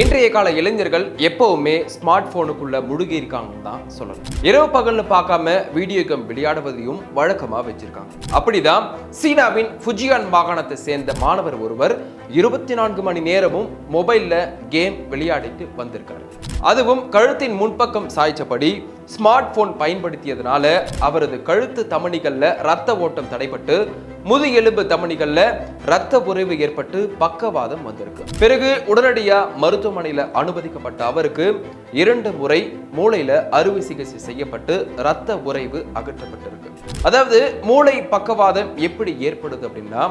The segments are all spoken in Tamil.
இன்றைய கால இளைஞர்கள் எப்பவுமே ஸ்மார்ட் போனுக்குள்ள முழுகி இருக்காங்கன்னு தான் சொல்லணும். இரவு பகல்னு பார்க்காம வீடியோ கேம் விளையாடுவதையும் வழக்கமா வச்சிருக்காங்க. அப்படிதான் சீனாவின் ஃபுஜியான் மாகாணத்தை சேர்ந்த மாணவர் ஒருவர் இருபத்தி நான்கு மணி நேரமும் மொபைல்ல கேம் விளையாடிட்டு வந்திருக்காரு. அதுவும் கழுத்தின் முன்பக்கம் சாய்ச்சபடி ஸ்மார்ட் போன் பயன்படுத்தியதுனால அவரது கழுத்து தமணிகள்ல ரத்த ஓட்டம் தடைப்பட்டு முதுகெலும்பு தமனிகள்ல ரத்த உறைவு ஏற்பட்டு பக்கவாதம் வந்திருக்கு. பிறகு உடனடியா மருத்துவமனையில அனுமதிக்கப்பட்ட அவருக்கு இரண்டு முறை மூளையில அறுவை சிகிச்சை செய்யப்பட்டு ரத்த உறைவு அகற்றப்பட்டிருக்கு. அதாவது மூளை பக்கவாதம் எப்படி ஏற்படுது அப்படின்னா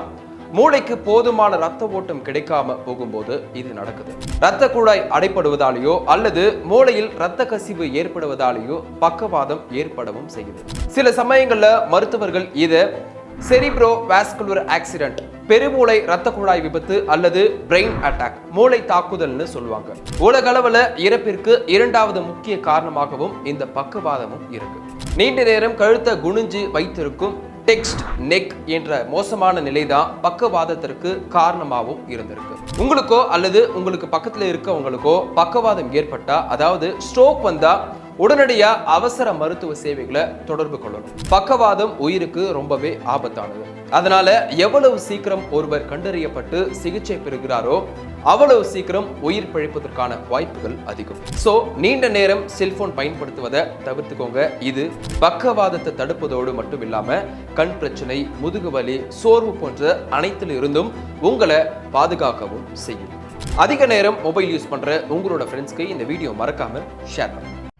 மூளைக்கு போதுமான ரத்த ஓட்டம் கிடைக்காம போகும்போது இது நடக்குது. ரத்த குழாய் அடைப்படுவதாலேயோ அல்லது மூளையில் ரத்த கசிவு ஏற்படுவதாலேயோ பக்கவாதம் ஏற்படவும் செய்யுது. சில சமயங்கள்ல மருத்துவர்கள் இதை செரிப்ரோ வாஸ்குலர் ஆக்சிடென்ட் பெருமூளை ரத்த குழாய் விபத்து அல்லது பிரெயின் அட்டாக் மூளை தாக்குதல்னு சொல்லுவாங்க. உலக இறப்பிற்கு இரண்டாவது முக்கிய காரணமாகவும் இந்த பக்கவாதமும் இருக்கு. நீண்ட நேரம் கழுத்தை குனிஞ்சு வைத்திருக்கும் டெக்ஸ்ட் நெக் என்ற மோசமான நிலை தான் பக்கவாதத்திற்கு காரணமாகவும் இருந்திருக்கு. உங்களுக்கோ அல்லது உங்களுக்கு பக்கத்தில் இருக்கவங்களுக்கோ பக்கவாதம் ஏற்பட்டா அதாவது ஸ்ட்ரோக் வந்தா உடனடியாக அவசர மருத்துவ சேவைகளை தொடர்பு கொள்ளணும். பக்கவாதம் உயிருக்கு ரொம்பவே ஆபத்தானது. அதனால எவ்வளவு சீக்கிரம் ஒருவர் கண்டறியப்பட்டு சிகிச்சை பெறுகிறாரோ அவ்வளவு சீக்கிரம் உயிர் பிழைப்பதற்கான வாய்ப்புகள் அதிகம். சோ நீண்ட நேரம் செல்போன் பயன்படுத்துவதை தவிர்த்துக்கோங்க. இது பக்கவாதத்தை தடுப்பதோடு மட்டும் இல்லாம கண் பிரச்சனை முதுகு வலி சோர்வு போன்ற அனைத்தில் இருந்தும் உங்களை பாதுகாக்கவும் செய்யும். அதிக நேரம் மொபைல் யூஸ் பண்ற உங்களோட ஃப்ரெண்ட்ஸ்க்கு இந்த வீடியோ மறக்காம ஷேர் பண்ணுங்க.